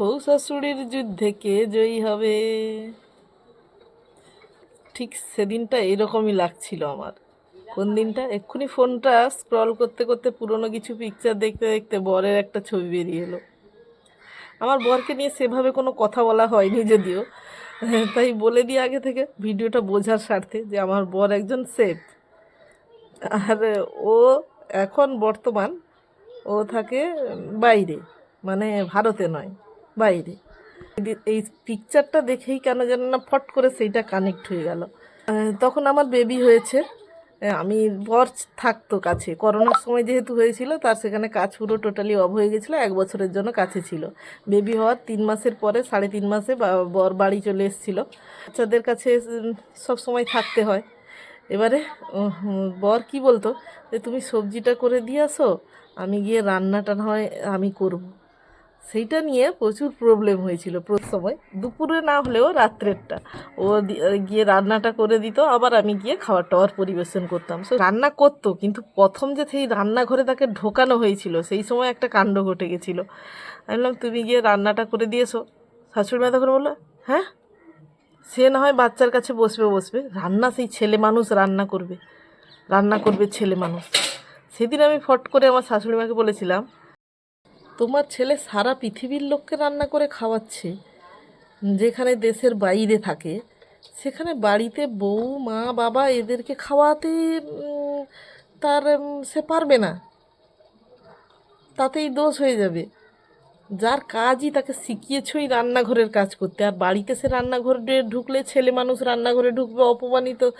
বউ শাশুড়ির যুদ্ধে কে জয়ী হবে? ঠিক সেদিনটা এরকমই লাগছিল আমার। কোন দিনটা? এক্ষুনি ফোনটা স্ক্রল করতে করতে পুরনো কিছু পিকচার দেখতে দেখতে বরের একটা ছবি বেরিয়ে এলো। আমার বরকে নিয়ে সেভাবে কোনো কথা বলা হয়নি যদিও। তাই বলে দিই আগে থেকে ভিডিওটা বোঝার স্বার্থে যে আমার বর একজন সেফ। আর ও এখন বর্তমান, ও থাকে বাইরে মানে ভারতে নয়। বাইরে। এই পিকচারটা দেখেই কেন যেন না ফট করে সেইটা কানেক্ট হয়ে গেল। তখন আমার বেবি হয়েছে। আমি বর থাকতো কাছে। করোনার সময় যেহেতু হয়েছিল, তার সেখানে কাজ পুরো টোটালি অফ হয়ে গেছিল, এক বছরের জন্য কাছে ছিল। বেবি হওয়ার তিন মাসের পরে, সাড়ে তিন মাসে বর বাড়ি চলে এসেছিল। বাচ্চাদের কাছে সব সময় থাকতে হয়। এবারে বর কি বলতো? যে, তুমি সবজিটা করে দিয়ে আসো, আমি গিয়ে রান্নাটা হয় আমি করব। সেইটা নিয়ে প্রচুর প্রবলেম হয়েছিল প্রথম সময়। দুপুরে না হলেও রাত্রেরটা। ও গিয়ে রান্নাটা করে দিত, আবার আমি গিয়ে খাবার টাবার পরিবেশন করতাম। সো রান্না করতো, কিন্তু প্রথম যে সেই রান্নাঘরে তাকে ঢোকানো হয়েছিল, সেই সময় একটা কাণ্ড ঘটে গেছিল। আমি বললাম, তুমি গিয়ে রান্নাটা করে দিয়েছ? শাশুড়ি মা তখন বলল হ্যাঁ সে না হয় বাচ্চার কাছে বসবে বসবে। রান্না সেই ছেলে মানুষ রান্না করবে। রান্না করবে ছেলে মানুষ। সেদিন আমি ফট করে আমার শাশুড়ি মাকে বলেছিলাম তোমার ছেলে সারা পৃথিবীর লোককে রান্না করে খাওয়াচ্ছে। যেখানে দেশের বাইরে থাকে, সেখানে বাড়িতে বউ, মা, বাবা এদেরকে খাওয়াতে তার সে পারবে না। তাতেই দোষ হয়ে যাবে। যার কাজই তাকে শিখিয়েছই রান্নাঘরের কাজ করতে। আর বাড়িতে সে রান্নাঘরে ঢুকলে ছেলে মানুষ রান্নাঘরে ঢুকবে, অপমানিত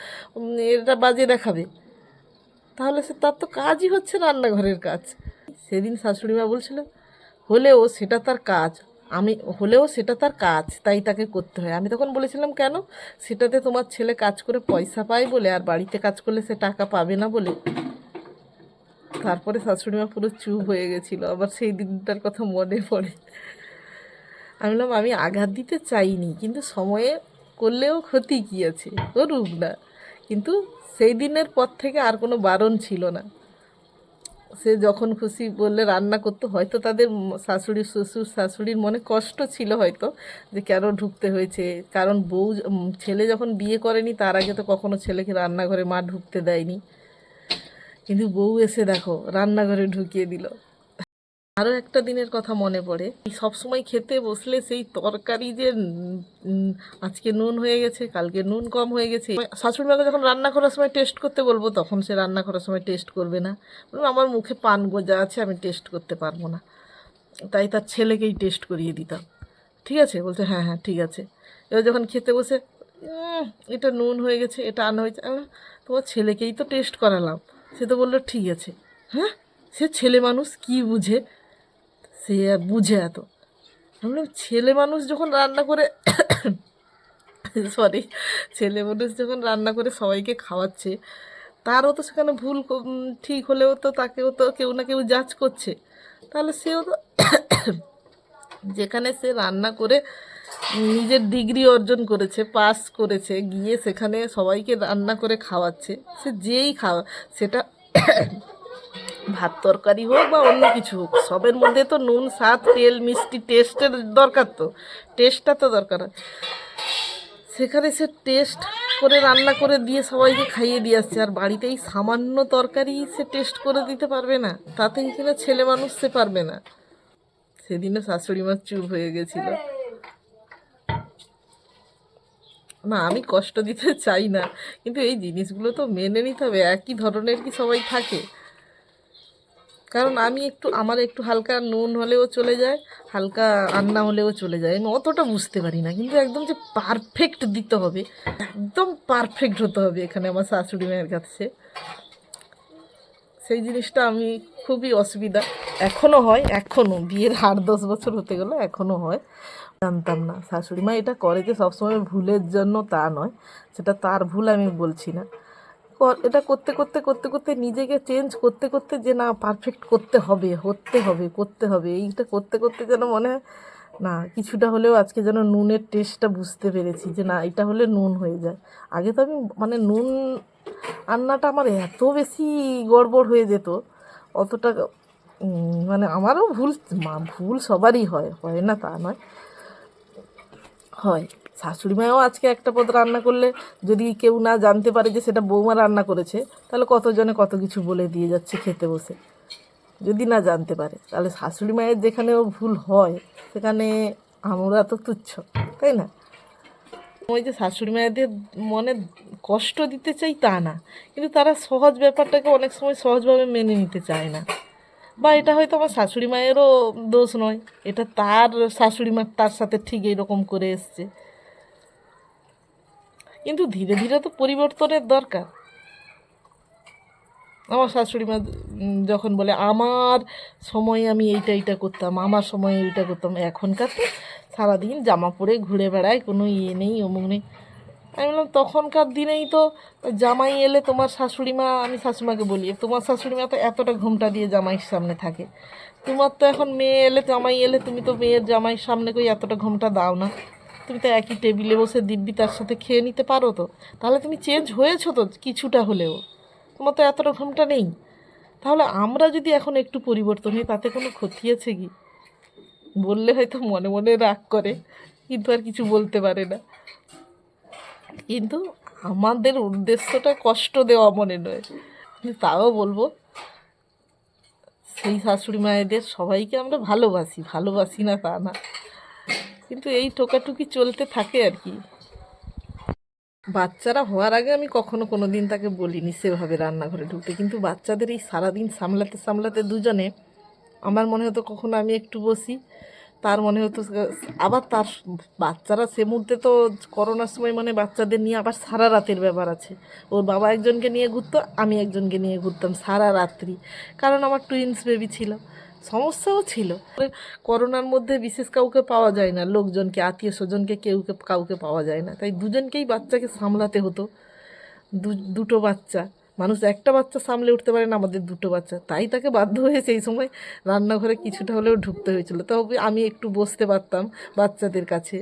এটা বাজে দেখাবে। তাহলে সে, তার তো কাজই হচ্ছে রান্নাঘরের কাজ। সেদিন শাশুড়িমা বলছিল হলেও সেটা তার কাজ। আমি হলেও সেটা তার কাজ, তাই তাকে করতে হয়। আমি তখন বলেছিলাম, কেন? সেটাতে তোমার ছেলে কাজ করে পয়সা পায় বলে, আর বাড়িতে কাজ করলে সে টাকা পাবে না বলে। তারপরে শাশুড়িমা পুরো চুপ হয়ে গেছিল। আবার সেই দিনটার কথা মনে পড়ে। আমি বললাম, আমি আঘাত দিতে চাইনি, কিন্তু সময়ে করলেও ক্ষতি কী আছে? করুক না। কিন্তু সেই দিনের পর থেকে আর কোনো বারণ ছিল না। সে যখন খুশি বললে রান্না করতো, হয়তো তাদের শাশুড়ি, শ্বশুর শাশুড়ির মনে কষ্ট ছিল হয়তো যে কেন ঢুকতে হয়েছে। কারণ বউ ছেলে যখন বিয়ে করেনি, তার আগে তো কখনো ছেলেকে রান্নাঘরে মা ঢুকতে দেয়নি। কিন্তু বউ এসে দেখো, রান্নাঘরে ঢুকিয়ে দিল। আরও একটা দিনের কথা মনে পড়ে। সব সময় খেতে বসলে সেই তরকারি যে আজকে নুন হয়ে গেছে, কালকে নুন কম হয়ে গেছে। শাশুড়ি মাকে যখন রান্না করার সময় টেস্ট করতে বলব, তখন সে রান্না করার সময় টেস্ট করবে না। আমার মুখে পান গোজা আছে, আমি টেস্ট করতে পারব না। তাই তার ছেলেকেই টেস্ট করিয়ে দিতাম। ঠিক আছে? বলছে হ্যাঁ হ্যাঁ ঠিক আছে। এবার যখন খেতে বসে এটা নুন হয়ে গেছে, এটা আনা হয়েছে। তোমার ছেলেকেই তো টেস্ট করালাম। সে তো বলল, ঠিক আছে। হ্যাঁ? সে ছেলে মানুষ কি বুঝে? সে বুঝে এত বললাম, ছেলে মানুষ যখন রান্না করে সরি ছেলে মানুষ যখন রান্না করে সবাইকে খাওয়াচ্ছে, তারও তো সেখানে ভুল ঠিক হলেও তো তাকেও তো কেউ না কেউ জাজ করছে। তাহলে সেও তো যেখানে সে রান্না করে নিজের ডিগ্রি অর্জন করেছে পাস করেছে, গিয়ে সেখানে সবাইকে রান্না করে খাওয়াচ্ছে, সে যেই খাওয়া, সেটা ভাত তরকারি হোক বা অন্য কিছু হোক, সবের মধ্যে তো নুন, স্বাদ, তেল, মিষ্টি টেস্টের দরকার তো। টেস্টটা তো দরকার। সেখানে সে টেস্ট করে রান্না করে দিয়ে সবাইকে খাইয়ে দিয়ে আসছে, আর বাড়িতে এই সামান্য তরকারি সে টেস্ট করে দিতে পারবে না, তাতেই কিনা ছেলে মানুষ সে পারবে না। সেদিনও শাশুড়ি মা চুপ হয়ে গেছিল। না আমি কষ্ট দিতে চাই না, কিন্তু এই জিনিসগুলো তো মেনে নিতে হবে, একই ধরনের কি সবাই থাকে? কারণ আমি একটু, আমার একটু হালকা নুন হলেও চলে যায়, হালকা রান্না হলেও চলে যায়। আমি অতটা বুঝতে পারি না, কিন্তু একদম যে পারফেক্ট দিতে হবে, একদম পারফেক্ট হতে হবে এখানে আমার শাশুড়ি মায়ের কাছে। সেই জিনিসটা আমি খুবই অসুবিধা। এখনও হয় এখনও বিয়ের আট দশ বছর হতে গেলে এখনও হয়। জানতাম না, শাশুড়ি মা এটা করে যে সবসময় ভুলের জন্য তা নয়, সেটা তার ভুল আমি বলছি না। এটা করতে করতে করতে করতে নিজেকে চেঞ্জ করতে করতে যে না পারফেক্ট করতে হবে হতে হবে, করতে হবে। এইটা করতে করতে যেন মনে হয় না, কিছুটা হলেও আজকে যেন নুনের টেস্টটা বুঝতে পেরেছি যে না, এটা হলে নুন হয়ে যায়। আগে তো আমি মানে নুন রান্নাটা আমার এত বেশি গড়বড় হয়ে যেত, অতটা মানে আমারও ভুল ভুল সবারই হয় হয় না তা নয়। হয়। শাশুড়ি মাও আজকে একটা পদ রান্না করলে যদি কেউ না জানতে পারে যে সেটা বৌমা রান্না করেছে, তাহলে কতজনে কত কিছু বলে দিয়ে যাচ্ছে খেতে বসে। যদি না জানতে পারে, তাহলে শাশুড়ি মায়ের যেখানেও ভুল হয়, সেখানে আমরা তো তুচ্ছ, তাই না? ওই যে শাশুড়ি মায়েদের মনে কষ্ট দিতে চাই তা না, কিন্তু তারা সহজ ব্যাপারটাকে অনেক সময় সহজভাবে মেনে নিতে চায় না। বা এটা হয়তো আমার শাশুড়ি মায়েরও দোষ নয়, এটা তার শাশুড়ি মা তার সাথে ঠিক এইরকম করে এসছে। কিন্তু ধীরে ধীরে তো পরিবর্তনের দরকার। আমার শাশুড়ি মা যখন বলে, আমার সময় আমি এইটা এইটা করতাম, আমার সময় এইটা করতাম, এখনকার তো সারাদিন জামা পরে ঘুরে বেড়ায়, কোনো ইয়ে নেই, অমুক নেই। আমি বললাম, তখনকার দিনেই তো জামাই এলে তোমার শাশুড়ি মা, আমি শাশুড়িমাকে বলি, তোমার শাশুড়ি মা তো এতটা ঘুমটা দিয়ে জামাইয়ের সামনে থাকে। তোমার তো এখন মেয়ে এলে, জামাই এলে তুমি তো মেয়ের জামাইয়ের সামনে কই এতটা ঘুমটা দাও না? তুমি তো একই টেবিলে বসে দিব্যি তার সাথে খেয়ে নিতে পারো তো। তাহলে তুমি চেঞ্জ হয়েছো তো কিছুটা হলেও। তোমার তো এতটা ঘুমটা নেই। তাহলে আমরা যদি এখন একটু পরিবর্তন হই, তাতে কোনো ক্ষতি আছে কি? বললে হয়তো মনে মনে রাগ করে, কিন্তু আর কিছু বলতে পারে না। কিন্তু আমাদের উদ্দেশ্যটা কষ্ট দেওয়া মনে নয়। তাও বলব, সেই শাশুড়ি মায়েদের সবাইকে আমরা ভালোবাসি ভালোবাসি না তা না। কিন্তু এই টোকাটুকি চলতে থাকে আর কি। বাচ্চারা হওয়ার আগে আমি কখনো কোনো দিন তাকে বলিনি সেভাবে রান্নাঘরে ঢুকতে। কিন্তু বাচ্চাদের এই সারাদিন সামলাতে সামলাতে দুজনে, আমার মনে হতো কখনো আমি একটু বসি, তার মনে হতো আবার তার বাচ্চারা সে মুহূর্তে তো করোনার সময় মানে বাচ্চাদের নিয়ে আবার সারা রাতের ব্যাপার আছে। ওর বাবা একজনকে নিয়ে ঘুরতো, আমি একজনকে নিয়ে ঘুরতাম সারা রাত্রি। কারণ আমার টুইন্স বেবি ছিল। সমস্যাও ছিল। করোনার মধ্যে বিশেষ কাউকে পাওয়া যায় না। লোকজনকে, আত্মীয় স্বজনকে কেউ কাউকে পাওয়া যায় না। তাই দুজনকেই বাচ্চাকে সামলাতে হতো। দুটো বাচ্চা। মানুষ একটা বাচ্চা সামলে উঠতে পারে না, আমাদের দুটো বাচ্চা। তাই তাকে বাধ্য হয়ে সেই সময় রান্নাঘরে কিছুটা হলেও ঢুকতে হয়েছিল। তবে আমি একটু বসতে পারতাম বাচ্চাদের কাছে।